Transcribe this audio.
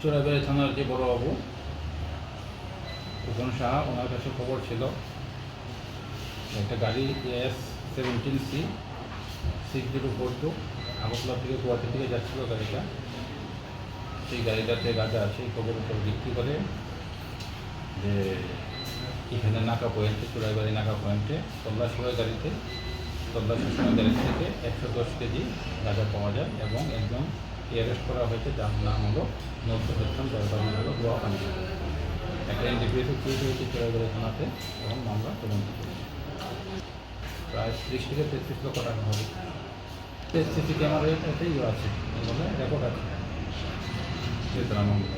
চোরাবাড়ি থানার যে বড়বাবু সুজন শাহ ওনার কাছে খবর ছিল। একটা গাড়ি S seventeen C six zero four two Agartala থেকে গুয়াহাটি থেকে যাচ্ছিল গাড়িটা। সেই গাড়িটাতে গাঁজা সেই খবর উপর ভিত্তি করে যে এখানে নাকা পয়েন্টে, চোরাইবাড়ি নাকা পয়েন্টে তল্লাশি গাড়িতে। তল্লাশির সময় গাড়ি থেকে একশো দশ কেজি গাঁজা পাওয়া যায় এবং একজন অ্যারেস্ট করা হয়েছে, যার নাম হলো নজরুল যার বাড়ি হলো গোয়াপানি একটা এনডিপিএসে চুরি হয়েছে চোরাইবাড়ি থানাতে এবং মামলা তদন্ত প্রায় ত্রিশ থেকে তেত্রিশ লক্ষ টাকা হবে। সিসি ক্যামেরাতে ইয়ে আছে এগুলো রেকর্ড আছে। মামলা